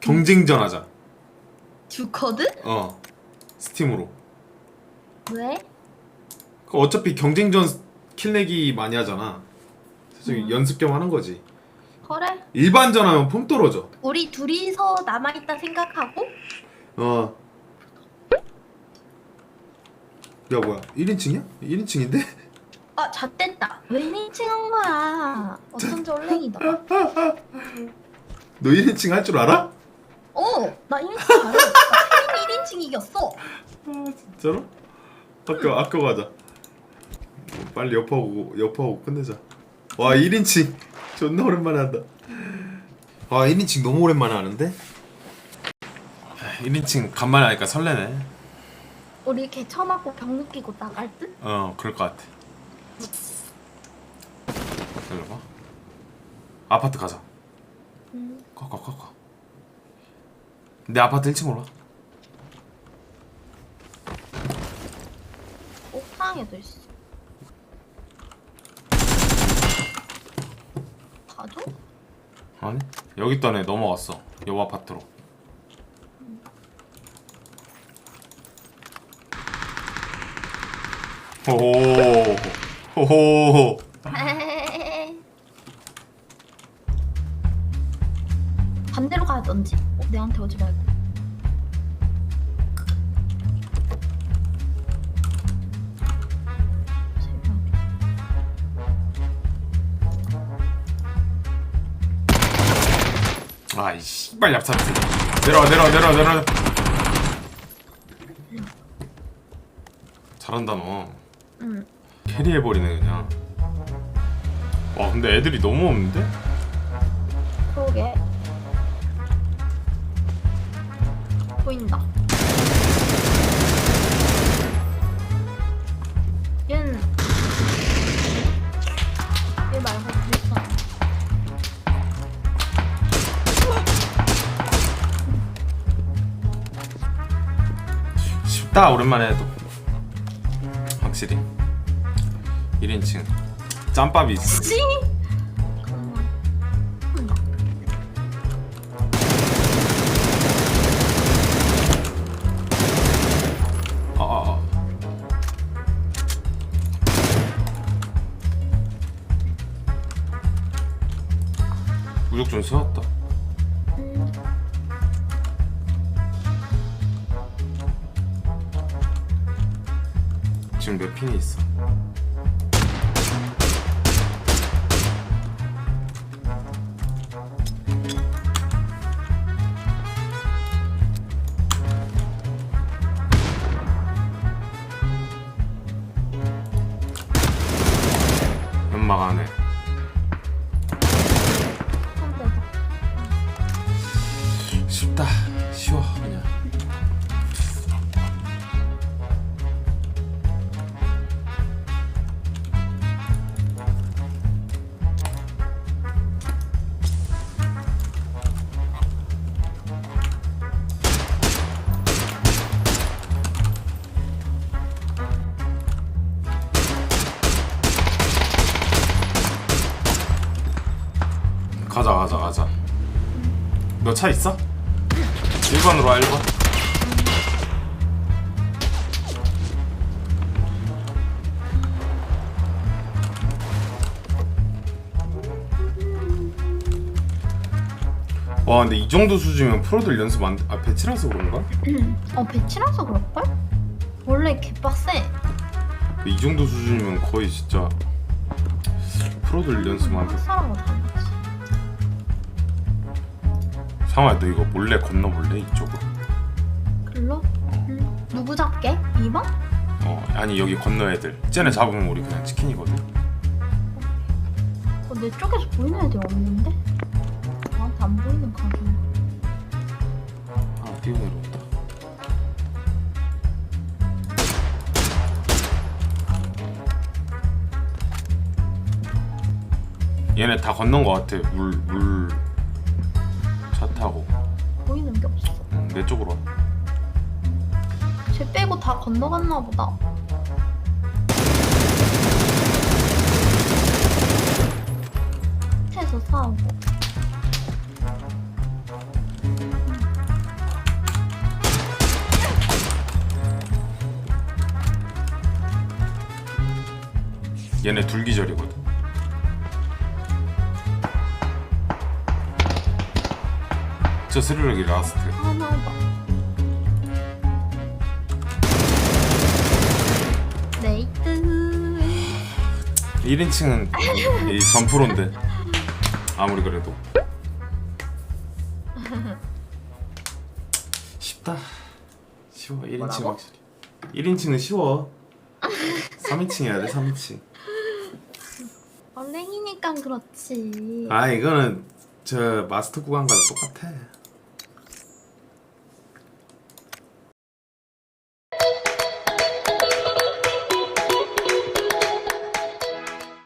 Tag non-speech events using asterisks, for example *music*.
경쟁전 하자. 주거든? 어. 스팀으로. 왜? 그 어차피 경쟁전 킬내기 많이 하잖아. 사실 음. 연습 겸 하는 거지. 그래. 일반전 하면 폼 떨어져. 우리 둘이서 남아있다 생각하고 어. 야 뭐야 1인칭이야? 1인칭인데? 아 잣됐다. 왜 1인칭 한 거야? 어쩐지 올랭이다. *laughs* 너 1인칭 할 줄 알아? 어, 나 1인칭 잘해. 나 혜림이 1인칭 이겼어. 아 진짜로? 학교 학교 가자. 뭐, 빨리 옆하고 옆하고 끝내자. 와 1인칭 존나 오랜만에 한다. 와 1인칭 너무 오랜만에 하는데? 1인칭 간만에 하니까 설레네. 우리 개 쳐맞고 병 느끼고 나갈 듯? 어 그럴 것 같아. 기다려봐. 아파트 가자. 음. 꺼꺼꺼꺼. 내 아파트 1층으로 와. 옥상에도 있어. 가죠? 아니 여기 있던 애 넘어갔어. 요 아파트로. 호호 호호 던지. 어, 내한테 오지 말고. 아이 씨발 얍삽 내려와 내려와 내려와 내려와 잘한다 너 응. 캐리해버리네 그냥 와 근데 애들이 너무 없는데? 그러게. 보인다. 얘는 얘 말고 비슷한. 쉽다 오랜만에 해도 확실히 1인칭 짬밥이 있어 씨. 무적존 세웠다 음. 지금 몇 핀이 있어 쉽다. 쉬워 그냥. 가자 가자 가자. 너 차 있어? 1번으로 와 1번 와 근데 이 정도 수준이면 프로들 연습 안.. 아 배치라서 그런가? *clears throat* 어 배치라서 그럴걸? 원래 개빡세. 근데 이 정도 수준이면 거의 진짜 프로들 연습 안. 한 사람은 다르 상아야 너 이거 몰래 건너볼래 이쪽으로? 글로? 응. 누구 잡게? 2번? 어 아니 여기 건너 애들 쟤네 잡으면 우리 그냥 치킨이거든 어, 내 쪽에서 보이는 애들 없는데? 나한테 안 보이는 가게. 아 뛰어내려온다 얘네 다 건넌 거 같아 물 물 내 쪽으로 와. 쟤 빼고 다 건너갔나 보다. 채소 사오고. 얘네 둘기절이거든. 저 스르륵이 라스트 하나 봐. 네이트. 1인칭은 이 전프로인데 아무리 그래도 쉽다 쉬워 1인칭 뭐라고? 확실히 1인칭은 쉬워 3인칭 해야 돼 3인칭 언랭이니까 그렇지. 아 이거는 저 마스터 구간 가도 똑같아